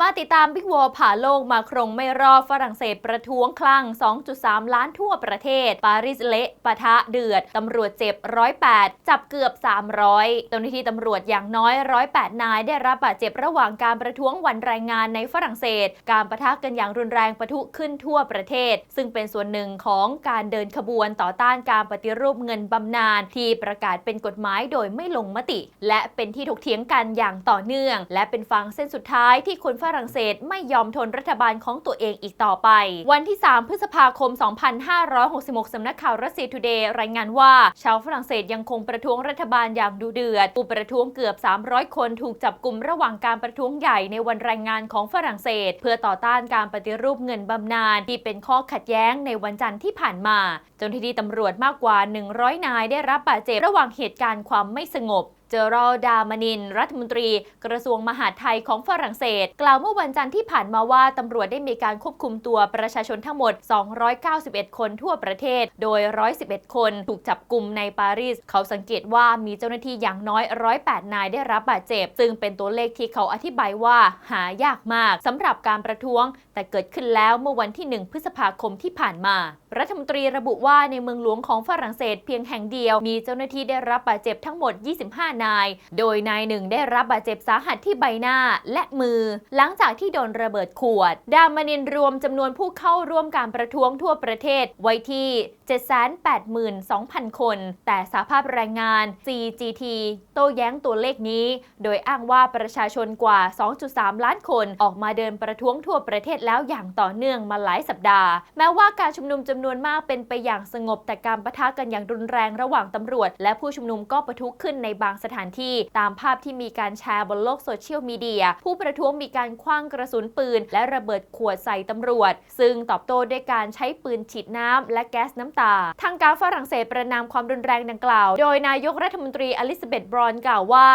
มาติดตามบิ๊กวอลผ่าโลกมาครงไม่รอบฝรั่งเศสประท้วงคลั่ง 2.3 ล้านทั่วประเทศ ปารีสเละปะทะเดือด ตำรวจเจ็บ 108 จับเกือบ 300เจ้าหน้าที่ตำรวจอย่างน้อย 108 นายได้รับบาดเจ็บระหว่างการประท้วงวันแรงงานในฝรั่งเศส การประทะกันอย่างรุนแรงปะทุขึ้นทั่วประเทศ ซึ่งเป็นส่วนหนึ่งของการเดินขบวนต่อต้านการปฏิรูปเงินบำนาญที่ประกาศเป็นกฎหมายโดยไม่ลงมติ และเป็นที่ถกเถียงกันอย่างต่อเนื่อง และเป็นฟังเส้นสุดท้ายที่คนฝรั่งเศสไม่ยอมทนรัฐบาลของตัวเองอีกต่อไป วันที่ 3 พฤษภาคม 2566 สำนักข่าวรัสเซียทูเดย์รายงานว่า ชาวฝรั่งเศสยังคงประท้วงรัฐบาลอย่างดุเดือด ผู้ประท้วงเกือบ 300 คนถูกจับกลุ่มระหว่างการประท้วงใหญ่ในวันแรงงานของฝรั่งเศส เพื่อต่อต้านการปฏิรูปเงินบำนาญที่เป็นข้อขัดแย้งในวันจันทร์ที่ผ่านมาจนที่ตำรวจมากกว่า 100 นายได้รับบาดเจ็บระหว่างเหตุการณ์ความไม่สงบ เจอรอดามานิน รัฐมนตรี กระทรวงมหาดไทยของฝรั่งเศส กล่าวเมื่อวันจันทร์ที่ผ่านมาว่าตำรวจได้มีการควบคุมตัวประชาชนทั้งหมด 291 คนทั่วประเทศ โดย 111 คนถูกจับกลุ่มในปารีส เขาสังเกตว่ามีเจ้าหน้าที่อย่างน้อย 108 นายได้รับบาดเจ็บ ซึ่งเป็นตัวเลขที่เขาอธิบายว่าหายากมากสำหรับการประท้วง แต่เกิดขึ้นแล้วเมื่อวันที่ 1 พฤษภาคมที่ผ่านมา รัฐมนตรีระบุว่าในเมืองหลวงของฝรั่งเศสเพียงแห่งเดียว มีเจ้าหน้าที่ได้รับบาดเจ็บทั้งหมด 25นาย โดยนายหนึ่งได้รับบาดเจ็บสาหัสที่ใบหน้าและมือ หลังจากที่โดนระเบิดขวด ดามานินรวมจำนวนผู้เข้าร่วมการประท้วงทั่วประเทศไว้ที่ 782,000 คน แต่สาภาพแรงงาน CGT โต้แย้งตัวเลขนี้ โดยอ้างว่าประชาชนกว่า 2.3 ล้านคนออกมาเดินประท้วงทั่วประเทศแล้วอย่างต่อเนื่องมาหลายสัปดาห์ แม้ว่าการชุมนุมจำนวนมากเป็นไปอย่างสงบแต่การประทะกันอย่างรุนแรงระหว่างตำรวจ และผู้ชุมนุมก็ประทุขึ้นในบางสถานที่ ตามภาพที่มีการแชร์บนโลกโซเชียลมีเดีย ผู้ประท้วงมีการคว้างกระสุนปืน และระเบิดขวดใส่ตำรวจ ซึ่งตอบโต้ด้วยการใช้ปืนฉีดน้ำและแก๊สน้ำตา ทางการฝรั่งเศสประนามความรุนแรงดังกล่าว โดยนายกรัฐมนตรีอลิซาเบธบรอนกล่าวว่า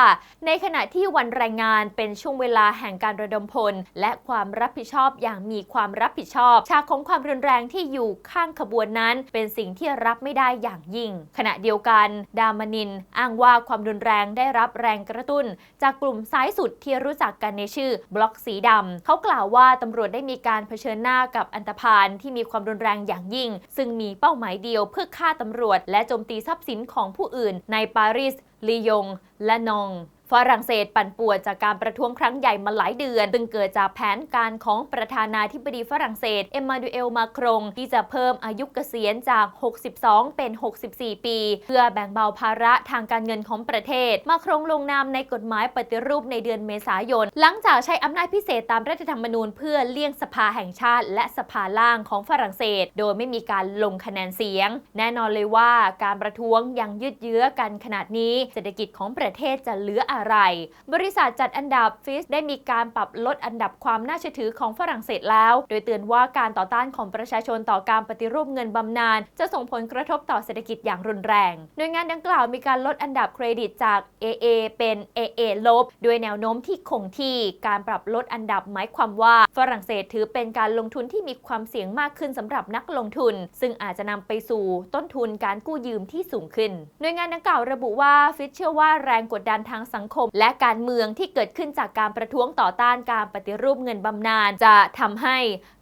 ในขณะที่วันแรงงานเป็นช่วงเวลาแห่งการระดมพล และความรับผิดชอบอย่างมีความรับผิดชอบ ฉากของความรุนแรงที่อยู่ข้างขบวนนั้น เป็นสิ่งที่รับไม่ได้อย่างยิ่ง ขณะเดียวกัน ดามานิน อ้างว่าความรุนแรงได้รับแรงกระตุ้น จากกลุ่มซ้ายสุดที่รู้จักกันในชื่อบล็อกสีดำเขากล่าวว่าตำรวจได้มีการเผชิญหน้ากับอันตพาลที่มีความรุนแรงอย่างยิ่ง ซึ่งมีเป้าหมายยเดียวเพื่อฆ่าตำรวจ และโจมตีทรัพย์สินของผู้อื่นในปารีสลียง และนอง ฝรั่งเศสปั่นป่วนจากการประท้วงครั้งใหญ่มาหลายเดือนซึ่งเกิดจากแผนการของประธานาธิบดีฝรั่งเศส เอ็มมานูเอล มาครง ที่จะเพิ่มอายุเกษียณจาก 62 เป็น 64 ปี เพื่อแบ่งเบาภาระทางการเงินของประเทศ มาครงลงนามในกฎหมายปฏิรูปในเดือนเมษายน หลังจากใช้อำนาจพิเศษตามรัฐธรรมนูญ เพื่อเลี่ยงสภาแห่งชาติ และสภาล่างของฝรั่งเศส โดยไม่มีการลงคะแนนเสียง แน่นอนเลยว่าการประท้วงยังยืดเยื้อกันขนาดนี้ เศรษฐกิจของประเทศจะเหลืออะไรบริษัทจัดอันดับฟิสได้มีการปรับลดอันดับความน่าเชื่อถือของฝรั่งเศสแล้ว โดยเตือนว่าการต่อต้านของประชาชนต่อการปฏิรูปเงินบำนาญจะส่งผลกระทบต่อเศรษฐกิจอย่างรุนแรง หน่วยงานดังกล่าวมีการลดอันดับเครดิตจาก AA เป็น AA ลบด้วยแนวโน้มที่คงที่ การปรับลดอันดับหมายความว่าฝรั่งเศสถือเป็นการลงทุนที่มีความเสี่ยงมากขึ้นสำหรับนักลงทุน ซึ่งอาจจะนำไปสู่ต้นทุนการกู้ยืมที่สูงขึ้น หน่วยงานดังกล่าวระบุว่าฟิชเชื่อว่าแรงกดดันทางสังคม และการเมืองที่เกิดขึ้นจากการประท้วงต่อต้านการปฏิรูปเงินบำนาญจะทำให้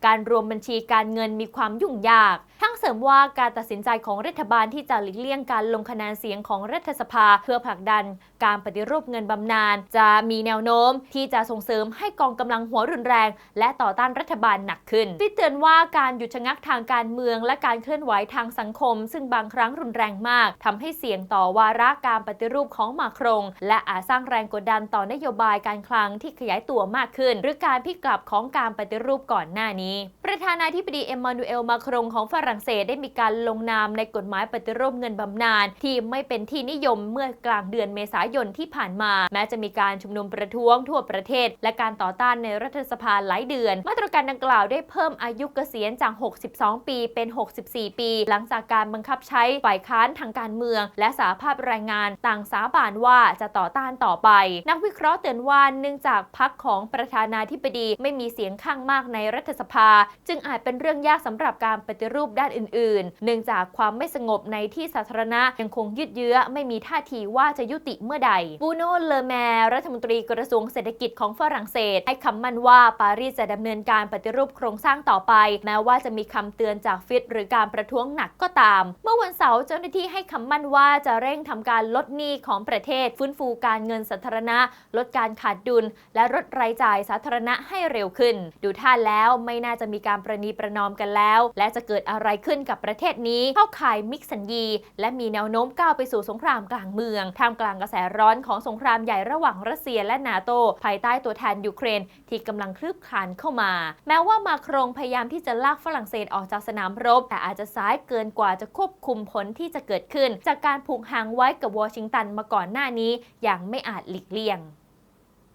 การรวมบัญชีการเงินมีความยุ่งยากทั้ง ริมว่าการตัดสินใจของรัฐบาลที่จะหลีกเลี่ยงการลงคะแนนเสียงของรัฐสภา เพื่อผลักดันการปฏิรูปเงินบำนาญจะมีแนวโน้มที่จะส่งเสริมให้กองกำลังหัวรุนแรง และต่อต้านรัฐบาลหนักขึ้นที่เตือนว่าการหยุดชะงักทางการเมือง และการเคลื่อนไหวทางสังคม ซึ่งบางครั้งรุนแรงมากทำให้เสี่ยงต่อวาระการปฏิรูปของมาครง และอาจสร้างแรงกดดันต่อนโยบายการคลังที่ขยายตัวมากขึ้น หรือการพลิกกลับของการปฏิรูปก่อนหน้านี้ ประธานาธิบดีเอ็มมานูเอลมาครงของฝรั่งเศสได้มีการลงนามในกฎหมายปฏิรูปเงินบำนาญที่ไม่เป็นที่นิยมเมื่อกลางเดือนเมษายนที่ผ่านมา แม้จะมีการชุมนุมประท้วงทั่วประเทศ และการต่อต้านในรัฐสภาหลายเดือน มาตรการดังกล่าวได้เพิ่มอายุเกษียณจาก 62 ปีเป็น 64 ปี หลังจากการบังคับใช้ฝ่ายค้านทางการเมือง และสาภาพแรงงานต่างสาบานว่าจะต่อต้านต่อไป นักวิเคราะห์เตือนว่าเนื่องจากพรรคของประธานาธิบดีไม่มีเสียงข้างมากในรัฐสภา จึงอาจเป็นเรื่องยากสำหรับการปฏิรูปด้านอื่นอื่นๆ เนื่องจากความไม่สงบในที่สาธารณะยังคงยืดเยื้อไม่มีท่าทีว่าจะยุติเมื่อใด บูโนเลอแมร์รัฐมนตรีกระทรวงเศรษฐกิจของฝรั่งเศส ให้คำมั่นว่าปารีสจะดำเนินการปฏิรูปโครงสร้างต่อไป แม้ว่าจะมีคำเตือนจากฟิตหรือการประท้วงหนักก็ตาม เมื่อวันเสาร์เจ้าหน้าที่ให้คำมั่นว่าจะเร่งทำการลดหนี้ของประเทศ ฟื้นฟูการเงินสาธารณะ ลดการขาดดุล และลดรายจ่ายสาธารณะให้เร็วขึ้น ดูท่าแล้วไม่น่าจะมีการประนีประนอมกันแล้ว และจะเกิดอะไรขึ้นขึ้นกับประเทศนี้เข้าข่ายมิกสัญญี และมีแนวโน้มก้าวไปสู่สงครามกลางเมืองท่ามกลางกระแสร้อนของสงครามใหญ่ระหว่างรัสเซียและนาโต ภายใต้ตัวแทนยูเครนที่กำลังคลืบคลานเข้ามา แม้ว่ามาครงพยายามที่จะลากฝรั่งเศสออกจากสนามรบ แต่อาจจะสายเกินกว่าจะควบคุมผลที่จะเกิดขึ้น จากการผูกหางไว้กับวอชิงตันมาก่อนหน้านี้อย่างไม่อาจหลีกเลี่ยง